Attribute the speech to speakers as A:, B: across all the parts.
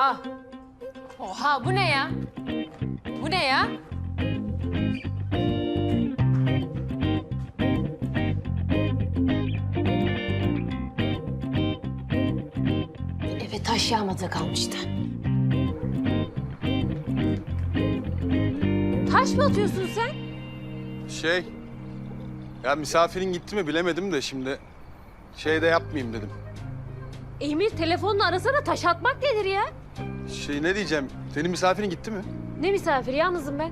A: Oha. Oha bu ne ya? Bu ne ya? Eve taş yağmadığı kalmıştı. Taş mı atıyorsun sen?
B: Şey, ya misafirin gitti mi bilemedim de şimdi şey de yapmayayım dedim.
A: Emir telefonla arasana taş atmak nedir ya?
B: Şey ne diyeceğim, senin misafirin gitti mi?
A: Ne misafir yalnızım ben.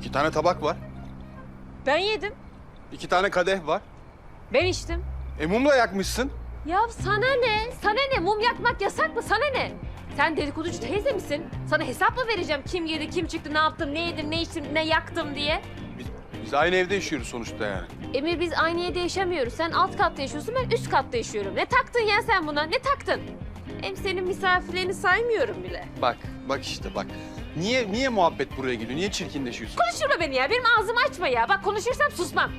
B: İki tane tabak var,
A: Ben yedim.
B: iki tane kadeh var.
A: Ben içtim.
B: E mum da yakmışsın.
A: Ya sana ne? Sana ne? Mum yakmak yasak mı? Sana ne? Sen dedikoducu teyze misin? Sana hesap mı vereceğim? Kim yedi, kim çıktı, ne yaptım, ne yedim, ne içtim, ne yaktım diye?
B: Biz, biz aynı evde yaşıyoruz sonuçta yani.
A: Emir biz aynı evde yaşamıyoruz. Sen alt katta yaşıyorsun, ben üst katta yaşıyorum. Ne taktın ya sen buna? Ne taktın? Hem senin misafirlerini saymıyorum bile.
B: Bak, bak işte bak. Niye niye muhabbet buraya geliyor? Niye çirkinleşiyorsun?
A: Konuşturma beni ya. Benim ağzımı açma ya. Bak konuşursam susmam.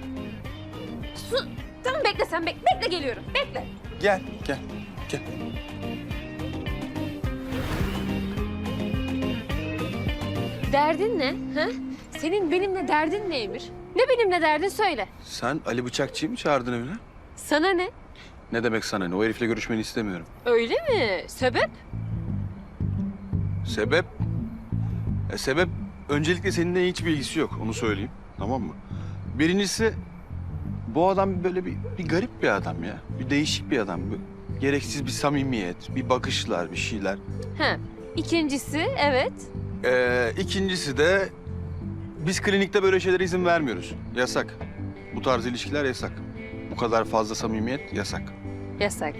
A: Su... Tamam bekle sen. Bek bekle geliyorum. Bekle.
B: Gel, gel, gel.
A: Derdin ne? Ha? Senin benimle derdin ne Emir? Ne benimle derdin söyle.
B: Sen Ali Bıçakçı'yı mı çağırdın evine?
A: Sana ne?
B: Ne demek sana ne? O herifle görüşmeni istemiyorum.
A: Öyle mi? Sebep?
B: Sebep? E, sebep öncelikle seninle hiç bilgisi yok. Onu söyleyeyim. Tamam mı? Birincisi bu adam böyle bir, bir garip bir adam ya. Bir değişik bir adam. Bir, gereksiz bir samimiyet, bir bakışlar, bir şeyler.
A: Ha. İkincisi evet.
B: Ee, ikincisi de biz klinikte böyle şeylere izin vermiyoruz. Yasak. Bu tarz ilişkiler yasak. Bu kadar fazla samimiyet yasak.
A: Yasak.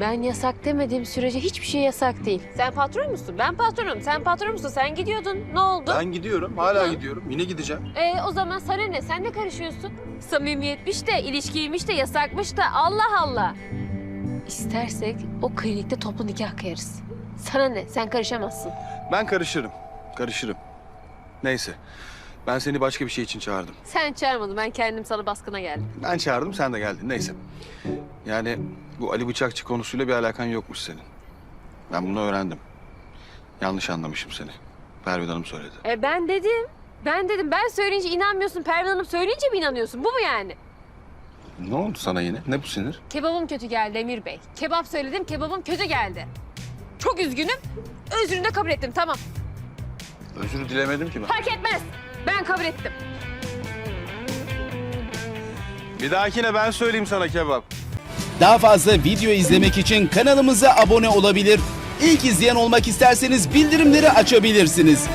A: Ben yasak demediğim sürece hiçbir şey yasak değil. Sen patron musun? Ben patronum. Sen patron musun? Sen gidiyordun. Ne oldu?
B: Ben gidiyorum, hala
A: Hı.
B: gidiyorum. Yine gideceğim.
A: Ee, o zaman sana ne? Sen ne karışıyorsun? Samimiyetmiş de, ilişkiymiş de, yasakmış da. Allah Allah. İstersek o klinikte toplu nikah kıyarız. Sana ne? Sen karışamazsın.
B: Ben karışırım. Karışırım. Neyse. Ben seni başka bir şey için çağırdım.
A: Sen çağırmadın. Ben kendim sana baskına geldim.
B: Ben çağırdım, sen de geldin. Neyse. Yani bu Ali Bıçakçı konusuyla bir alakan yokmuş senin. Ben bunu öğrendim. Yanlış anlamışım seni. Pervin Hanım söyledi.
A: E ben dedim. Ben dedim. Ben söyleyince inanmıyorsun. Pervin Hanım söyleyince mi inanıyorsun? Bu mu yani?
B: Ne oldu sana yine? Ne bu sinir?
A: Kebabım kötü geldi Emir Bey. Kebap söyledim, kebabım kötü geldi. Çok üzgünüm. Özrünü de kabul ettim, tamam.
B: Özür dilemedim ki ben.
A: Fark etmez. Ben kabul ettim.
B: Bir dahakine ben söyleyeyim sana kebap.
C: Daha fazla video izlemek için kanalımıza abone olabilir. İlk izleyen olmak isterseniz bildirimleri açabilirsiniz.